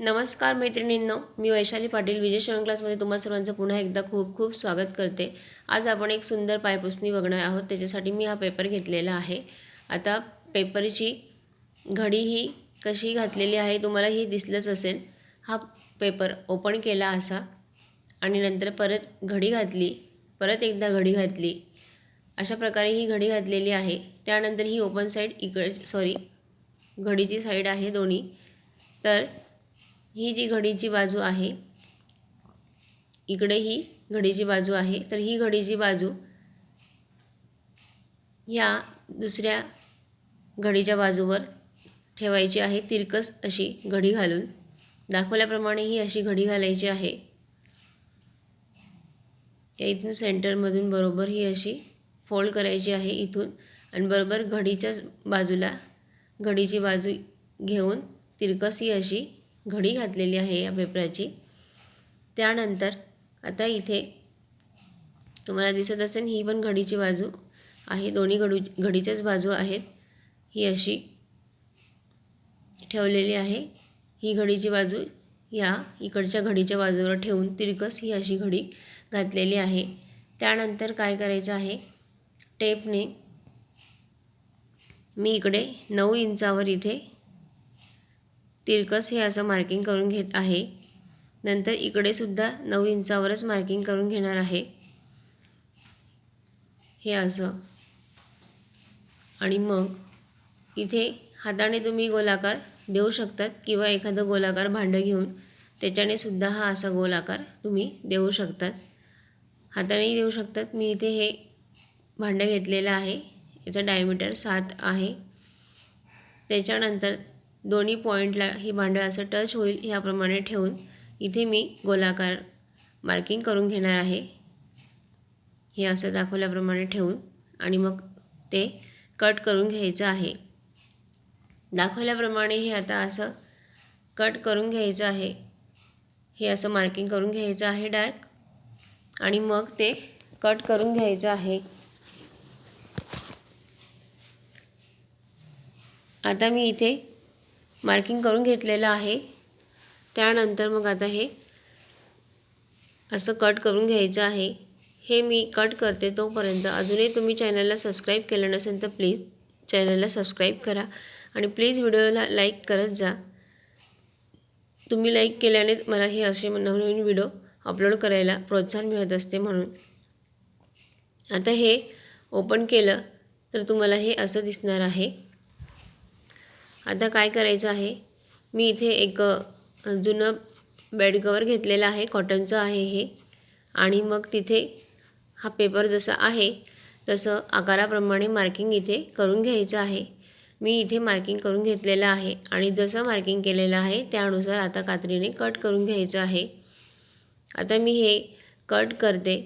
नमस्कार मैत्रिणींनो मी वैशाली पाटील विजय शिवण क्लासमध्ये तुम्हा सर्वांचं पुन्हा एकदा खूप खूप स्वागत करते. आज आपण एक सुंदर पायपुसणी बघणार आहोत त्याच्यासाठी मी हा पेपर घेतलेला आहे. आता पेपरची घडी ही कशी घातलेली आहे तुम्हाला ही दिसलंच असेल. हा पेपर ओपन केला असा आणि नंतर परत घडी घातली परत एकदा घडी घातली. अशा प्रकारे ही घडी घातलेली आहे. त्यानंतर ही ओपन साईड इकडे सॉरी घडीची साईड आहे दोन्ही. तर ही जी घडीची बाजू आहे इकडे ही घडीची बाजू आहे तर ही घडीची बाजू ह्या दुसऱ्या घडीच्या बाजूवर ठेवायची आहे. तिरकस अशी घडी घालून. दाखवल्याप्रमाणे ही अशी घडी घालायची आहे. इथून सेंटरमधून बरोबर ही अशी फोल्ड करायची आहे इथून आणि बरोबर घडीच्याच बाजूला घडीची बाजू घेऊन तिरकस ही अशी घडी घातलेली आहे या पेपराची. त्यानंतर आता इथे तुम्हाला दिसत असेल ही पण घडीची बाजू आहे. दोन्ही घडू घडीच्याच बाजू आहेत. ही अशी ठेवलेली आहे. ही घडीची बाजू या इकडच्या घडीच्या बाजूवर ठेवून तिरकस ही अशी घडी घातलेली आहे. त्यानंतर काय करायचं आहे? टेपने मी इकडे नऊ इंचावर इथे तिरकस हे असं मार्किंग करून घेत आहे. नंतर इकडे सुद्धा नऊ इंचावरच मार्किंग करून घेणार आहे. हे असं. आणि मग इथे हाताने तुम्ही गोलाकार देऊ शकतात किंवा एखादं गोलाकार भांडं घेऊन त्याच्याने सुद्धा हा असा गोलाकार तुम्ही देऊ शकतात. हातानेही देऊ शकतात. मी इथे हे भांडं घेतलेलं आहे. याचं डायमीटर सात आहे. त्याच्यानंतर दोन्ही पॉईंटला हे भांडं असं टच होईल ह्याप्रमाणे ठेवून इथे मी गोलाकार मार्किंग करून घेणार आहे. हे असं दाखवल्याप्रमाणे ठेवून आणि मग ते कट करून घ्यायचं आहे. दाखवल्याप्रमाणे हे आता असं कट करून घ्यायचं आहे. हे असं मार्किंग करून घ्यायचं आहे डार्क आणि मग ते कट करून घ्यायचं आहे. आता मी इथे मार्किंग करून घेतलेलं आहे. त्यानंतर मग आता हे असं कट करून घ्यायचं आहे. हे मी कट करते तोपर्यंत. अजूनही तुम्ही चॅनलला सबस्क्राईब केलं नसेल तर प्लीज चॅनलला सबस्क्राईब करा आणि प्लीज व्हिडिओला लाईक करत जा. तुम्ही लाईक केल्याने मला हे असे नवनवीन व्हिडिओ अपलोड करायला प्रोत्साहन मिळत असते म्हणून. आता हे ओपन केलं तर तुम्हाला हे असं दिसणार आहे. आता काय करायचं आहे? मी इथे एक जुनं बेड कवर घेतलेलं आहे कॉटनचं आहे हे. आणि मग तिथे हा पेपर जसा आहे तसं आकाराप्रमाणे मार्किंग इथे करून घ्यायचं आहे. मी इथे मार्किंग करून घेतलेलं आहे. आणि जसं मार्किंग केलेलं आहे त्यानुसार आता कात्रीने कट करून घ्यायचं आहे. आता मी हे कट करते.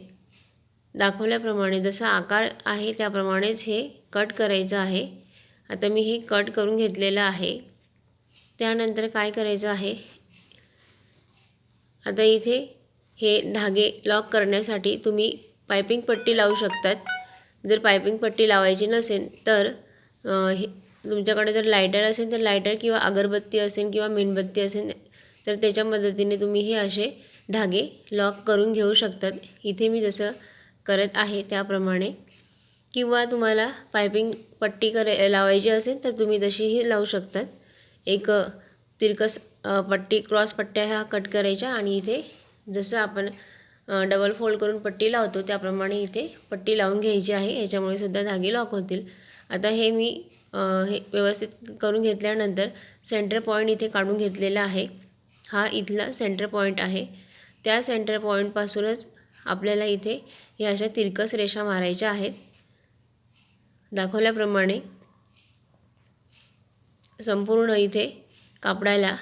दाखवल्याप्रमाणे जसा आकार आहे त्याप्रमाणेच हे कट करायचं आहे. आता मी हे कट करून घेतलेलं आहे. त्यानंतर काय करायचं आहे? आता इथे हे धागे लॉक करण्यासाठी तुम्ही पायपिंग पट्टी लावू शकतात. जर पायपिंग पट्टी लावायची नसेल तर हे तुमच्याकडे जर लायटर असेल तर लायटर किंवा अगरबत्ती असेल किंवा मेणबत्ती असेल तर त्याच्या मदतीने तुम्ही हे असे धागे लॉक करून घेऊ शकतात. इथे मी जसं करत आहे त्याप्रमाणे. किंवा तुम्हाला पायपिंग पट्टी करे लावायची असेल तर तुम्ही तशीही लावू शकतात. एक तिरकस पट्टी क्रॉस पट्ट्या ह्या कट करायच्या आणि इथे जसं आपण डबल फोल्ड करून पट्टी लावतो त्याप्रमाणे इथे पट्टी लावून घ्यायची आहे. याच्यामुळे सुद्धा धागे लॉक होतील. आता हे मी हे व्यवस्थित करून घेतल्यानंतर सेंटर पॉईंट इथे काढून घेतलेला आहे. हा इथला सेंटर पॉईंट आहे. त्या सेंटर पॉईंटपासूनच आपल्याला इथे ह्या अशा तिरकस रेषा मारायच्या आहेत. दाखवल्याप्रमाणे संपूर्ण इथे कापडाला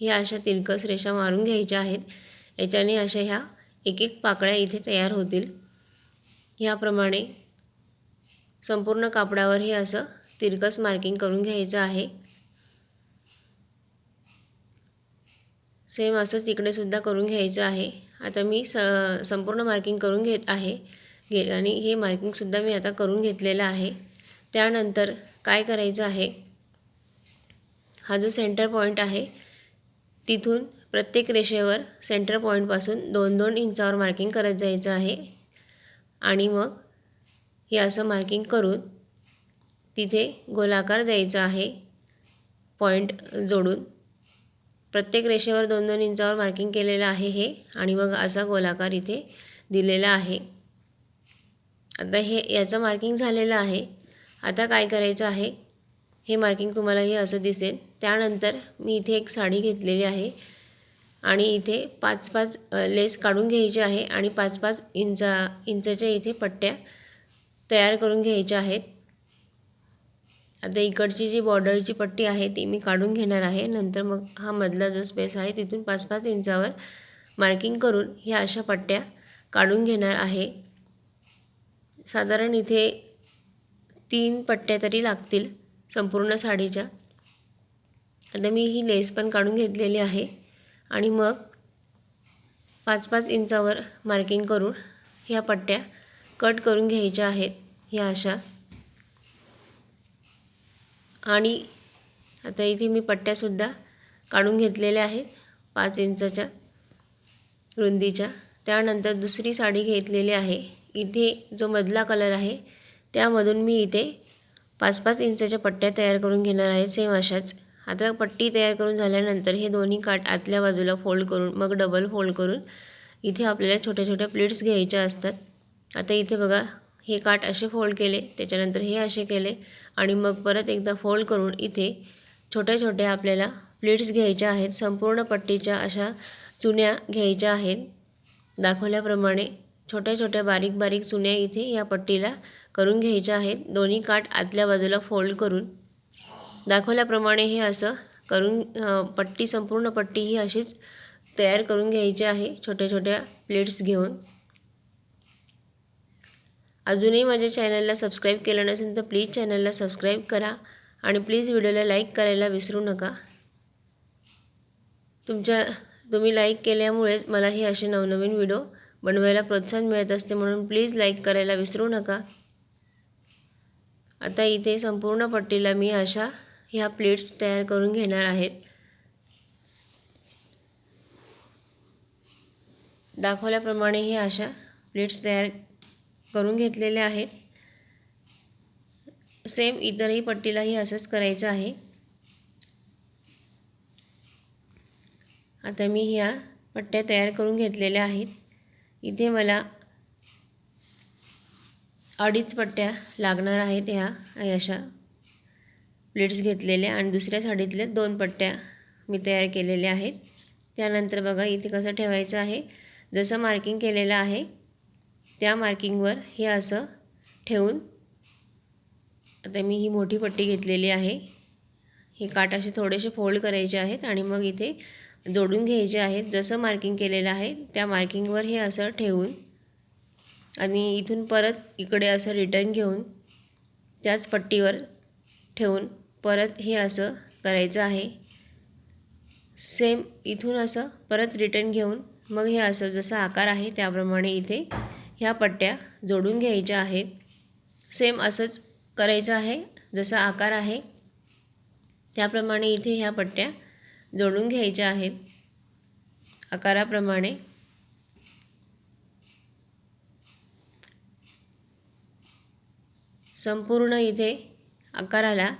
ह्या अशा तिरकस रेषा मारून घ्यायच्या आहेत. याच्याने अशा ह्या एक एक पाकळ्या इथे तयार होतील. ह्याप्रमाणे संपूर्ण कापडावर हे असं तिरकस मार्किंग करून घ्यायचं आहे. सेम असंच इकडेसुद्धा करून घ्यायचं आहे. आता मी स संपूर्ण मार्किंग करून घेत आहे. घे आणि हे मार्किंगसुद्धा मी आता करून घेतलेलं आहे. त्यानंतर काय करायचं आहे? हा जो सेंटर पॉईंट आहे तिथून प्रत्येक रेषेवर सेंटर पॉईंटपासून दोन दोन इंचावर मार्किंग करत जायचं आहे. आणि मग हे असं मार्किंग करून तिथे गोलाकार द्यायचा आहे पॉईंट जोडून. प्रत्येक रेषेवर दोन दोन इंचावर मार्किंग केलेलं आहे हे आणि मग असा गोलाकार इथे दिलेला आहे. आता हे याचं मार्किंग झालेलं आहे. आता काय करायचं आहे? हे मार्किंग तुम्हाला हे असं दिसेल. त्यानंतर मी इथे एक साडी घेतलेली आहे. आणि इथे पाच पाच लेस काढून घ्यायची आहे आणि पाच पाच इंचा इंचाच्या इथे पट्ट्या तयार करून घ्यायच्या आहेत. आता इकडची जी बॉर्डरची पट्टी आहे ती मी काढून घेणार आहे. नंतर मग हा मधला जो स्पेस आहे तिथून पाच पाच इंचावर मार्किंग करून ह्या अशा पट्ट्या काढून घेणार आहे. साधारण इथे तीन पट्ट्या तरी लागतील संपूर्ण साडीच्या. आता मी ही लेस पण काढून घेतलेली आहे. आणि मग पाच पाच इंचावर मार्किंग करून ह्या पट्ट्या कट करून घ्यायच्या आहेत ह्या अशा. आणि आता इथे मी पट्ट्यासुद्धा काढून घेतलेल्या आहेत पाच इंचाच्या रुंदीच्या. त्यानंतर दुसरी साडी घेतलेली आहे. इथे जो मधला कलर आहे त्यामधून मी इथे पाच पाच इंचाच्या पट्ट्या तयार करून घेणार आहे सेम अशाच. आता पट्टी तयार करून झाल्यानंतर हे दोन्ही काठ आतल्या बाजूला फोल्ड करून मग डबल फोल्ड करून इथे आपल्याला छोट्या छोट्या प्लेट्स घ्यायच्या असतात. आता इथे बघा हे काठ असे फोल्ड केले त्याच्यानंतर हे असे केले आणि मग परत एकदा फोल्ड करून इथे छोट्या छोट्या आपल्याला प्लेट्स घ्यायच्या आहेत. संपूर्ण पट्टीच्या अशा चुन्या घ्यायच्या आहेत. दाखवल्याप्रमाणे छोट्या छोट्या बारीक बारीक चुन्या इथे या पट्टीला करून घ्यायच्या आहेत. दोन्ही काठ आतल्या बाजूला फोल्ड करून दाखवल्याप्रमाणे हे असं करून पट्टी संपूर्ण पट्टी ही अशीच तयार करून घ्यायची आहे. छोट्या छोट्या प्लेट्स घेऊन. अजूनही माझ्या चॅनलला सबस्क्राईब केलं नसेल तर प्लीज चॅनलला सबस्क्राईब करा आणि प्लीज व्हिडिओला लाईक करायला विसरू नका. तुमच्या तुम्ही लाईक केल्यामुळेच मला हे असे नवनवीन व्हिडिओ बनवायला प्रोत्साहन मिळत असते म्हणून प्लीज लाईक करायला विसरू नका. आता इथे संपूर्ण पट्टीला मी अशा ह्या प्लेट्स तयार करून घेणार आहेत. दाखवल्याप्रमाणे हे अशा प्लेट्स तयार करून घेतलेल्या आहेत. सेम इतरही पट्टीलाही असंच करायचं आहे. आता मी ह्या पट्ट्या तयार करून घेतलेल्या आहेत. इथे मला अडीच पट्ट्या लागणार आहेत ह्या अशा प्लेट्स घेतलेल्या. आणि दुसऱ्या साडीतल्या दोन पट्ट्या मी तयार केलेल्या आहेत. त्यानंतर बघा इथे कसं ठेवायचं आहे. जसं मार्किंग केलेलं आहे त्या मार्किंगवर हे असं ठेवून आता मी ही मोठी पट्टी घेतलेली आहे. हे काट असे थोडेसे फोल्ड करायचे आहेत आणि मग इथे जोडून घ्यायचे आहेत. जसं मार्किंग केलेलं आहे त्या मार्किंगवर हे असं ठेवून आणि इथून परत इकडे असं रिटर्न घेऊन त्याच पट्टीवर ठेवून परत हे असं करायचं आहे. सेम इथून असं परत रिटर्न घेऊन मग हे असं जसं आकार आहे त्याप्रमाणे इथे ह्या पट्ट्या जोडून घ्यायच्या आहेत. सेम असंच करायचं आहे जसा आकार आहे त्याप्रमाणे इथे ह्या पट्ट्या जोडून घ्यायच्या आहेत. आकाराप्रमाणे. संपूर्ण इथे आकाराला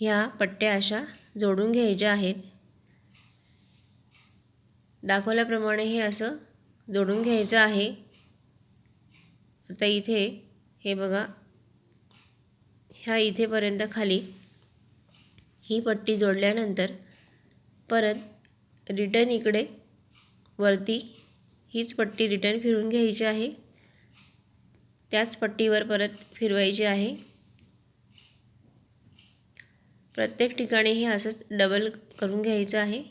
ह्या पट्ट्या अशा जोडून घ्यायच्या आहेत. दाखवल्याप्रमाणे हे असं जोडून घ्यायचं आहे. आता इथे हे बघा ह्या इथेपर्यंत खाली ही पट्टी जोडल्यानंतर परत रिटर्न इकडे. वरती हीच पट्टी रिटर्न फिरून घ्यायची आहे. त्याच पट्टीवर परत फिरवायची आहे. प्रत्येक ठिकाणी हे असंच डबल करून घ्यायचं आहे.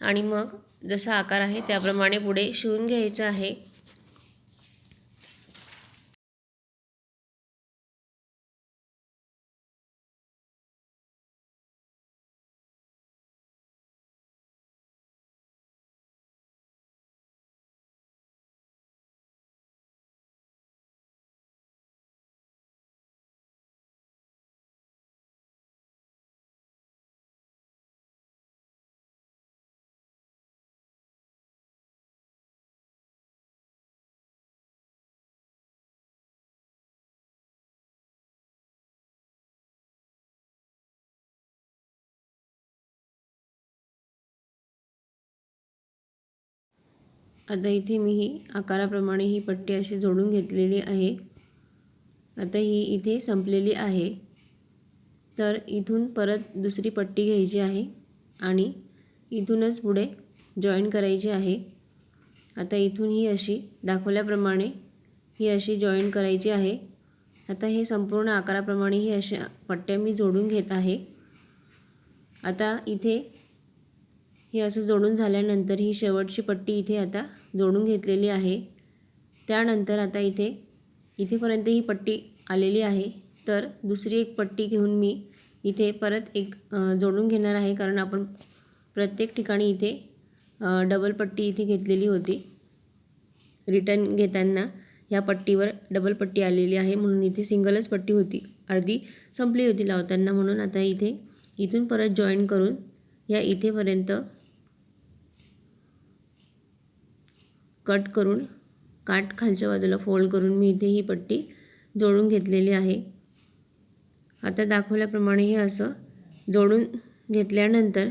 आणि मग जसा आकार आहे त्याप्रमाणे पुढे शिवून घ्यायचं आहे. आता इथे मी ही आकाराप्रमाणे ही पट्टी अशी जोडून घेतलेली आहे. आता ही इथे संपलेली आहे. तर इथून परत दुसरी पट्टी घ्यायची आहे आणि इथूनच पुढे जॉईन करायची आहे. आता इथून ही अशी दाखवल्याप्रमाणे ही अशी जॉईन करायची आहे. आता हे संपूर्ण आकाराप्रमाणे ही अशा पट्ट्या मी जोडून घेत आहे. आता इथे हे असं जोडून झाल्यानंतर ही शेवटची पट्टी इथे आता जोडून घेतलेली आहे. त्यानंतर आता इथे इथेपर्यंत ही पट्टी आलेली आहे. तर दुसरी एक पट्टी घेऊन मी इथे परत एक जोडून घेणार आहे. कारण आपण प्रत्येक ठिकाणी इथे डबल पट्टी इथे घेतलेली होती. रिटर्न घेताना ह्या पट्टीवर डबल पट्टी आलेली आहे. म्हणून इथे सिंगलच पट्टी होती. अर्धी संपली होती लावताना. म्हणून आता इथे इथून परत जॉईन करून या इथेपर्यंत कट करून काठ खालच्या बाजूला फोल्ड करून मी इथे ही पट्टी जोडून घेतलेली आहे. आता दाखवल्याप्रमाणे हे असं जोडून घेतल्यानंतर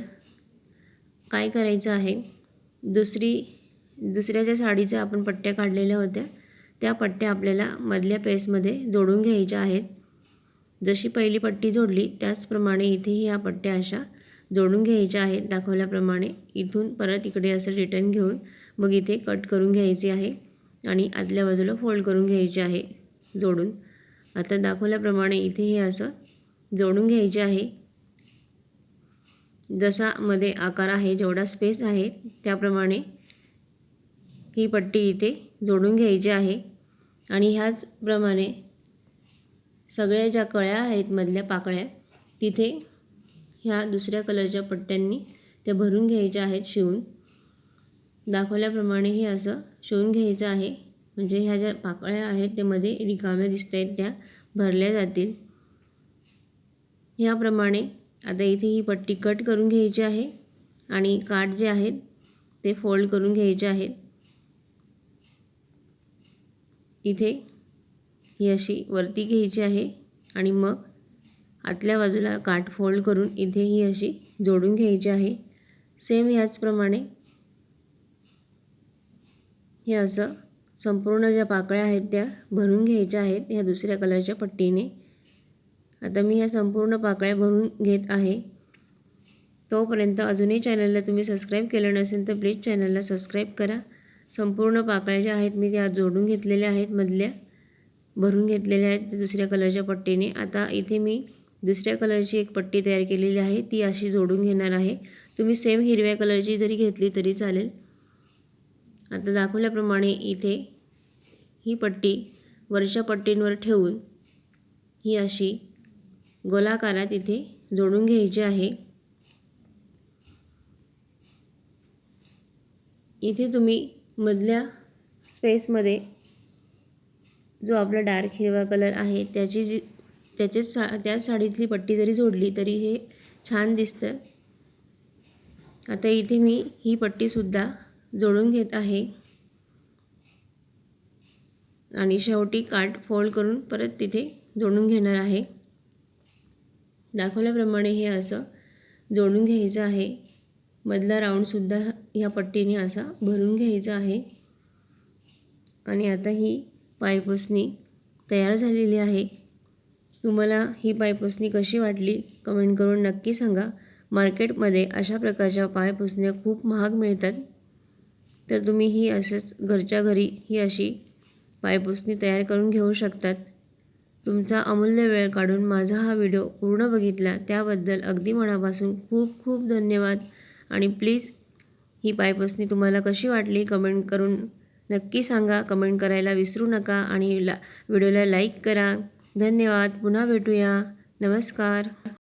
काय करायचं आहे? दुसरी दुसऱ्या ज्या साडीच्या आपण पट्ट्या काढलेल्या होत्या त्या पट्ट्या आपल्याला मधल्या पेसमध्ये जोडून घ्यायच्या आहेत. जशी पहिली पट्टी जोडली त्याचप्रमाणे इथेही ह्या पट्ट्या अशा जोडून घ्यायच्या आहेत. दाखवल्याप्रमाणे इथून परत इकडे असं रिटर्न घेऊन मग इथे कट करून घ्यायचे आहे आणि आतल्या बाजूला फोल्ड करून घ्यायचे आहे जोडून. आता दाखवल्याप्रमाणे इथे हे असं जोडून घ्यायचे आहे. जसा मध्ये आकार आहे जेवढा स्पेस आहे त्याप्रमाणे ही पट्टी इथे जोडून घ्यायची आहे. आणि ह्याचप्रमाणे सगळ्या ज्या कळ्या आहेत मधल्या पाकळ्या तिथे ह्या दुसऱ्या कलरच्या पट्ट्यांनी त्या भरून घ्यायच्या आहेत शिवून. दाखवल्याप्रमाणे हे असं शिवून घ्यायचं आहे. म्हणजे ह्या ज्या पाकळ्या आहेत त्यामध्ये रिकाम्या दिसत आहेत त्या भरल्या जातील. ह्याप्रमाणे आता इथे ही पट्टी कट करून घ्यायची आहे आणि काठ जे आहेत ते फोल्ड करून घ्यायचे आहेत. इथे ही अशी वरती घ्यायची आहे आणि मग आतल्या बाजूला काठ फोल्ड करून इथे ही अशी जोडून घ्यायची आहे. सेम ह्याचप्रमाणे हे असं संपूर्ण ज्या पाकळ्या आहेत त्या भरून घ्यायच्या आहेत ह्या दुसऱ्या कलरच्या पट्टीने. आता मी ह्या संपूर्ण पाकळ्या भरून घेत आहे. तोपर्यंत अजूनही चॅनलला तुम्ही सबस्क्राईब केलं नसेल तर प्लीज चॅनलला सबस्क्राईब करा. संपूर्ण पाकळ्या ज्या आहेत मी त्या जोडून घेतलेल्या आहेत मधल्या भरून घेतलेल्या आहेत दुसऱ्या कलरच्या पट्टीने. आता इथे मी दुसऱ्या कलरची एक पट्टी तयार केलेली आहे ती अशी जोडून घेणार आहे. तुम्ही सेम हिरव्या कलरची जरी घेतली तरी चालेल. आता दाखवल्याप्रमाणे इथे ही पट्टी वरच्या पट्टींवर ठेवून ही अशी गोलाकारात इथे जोडून घ्यायची आहे. इथे तुम्ही मधल्या स्पेसमध्ये जो आपला डार्क हिरवा कलर आहे त्याची जी त्याचीच सा त्या साडीतली पट्टी जरी जोडली तरी हे छान दिसतं. आता इथे मी ही पट्टीसुद्धा जोडून घेत आहे. आणि शेवटी काठ फोल्ड करून परत तिथे जोडून घेणार आहे. दाखवल्याप्रमाणे हे असं जोडून घ्यायचं आहे. मधला राऊंडसुद्धा ह्या पट्टीने असा भरून घ्यायचा आहे. आणि आता ही पायपुसणी तयार झालेली आहे. तुम्हाला ही पायपुसणी कशी वाटली कमेंट करून नक्की सांगा. मार्केटमध्ये अशा प्रकारच्या पायपुसण्या खूप महाग मिळतात. तर तुम्ही ही असंच घरच्या घरी ही अशी पायपुसणी तयार करून घेऊ शकतात. तुमचा अमूल्य वेळ काढून माझा हा व्हिडिओ पूर्ण बघितला त्याबद्दल अगदी मनापासून खूप खूप धन्यवाद. आणि प्लीज ही पायपुसणी तुम्हाला कशी वाटली कमेंट करून नक्की सांगा. कमेंट करायला विसरू नका आणि ला व्हिडिओला लाईक करा. धन्यवाद. पुन्हा भेटूया. नमस्कार.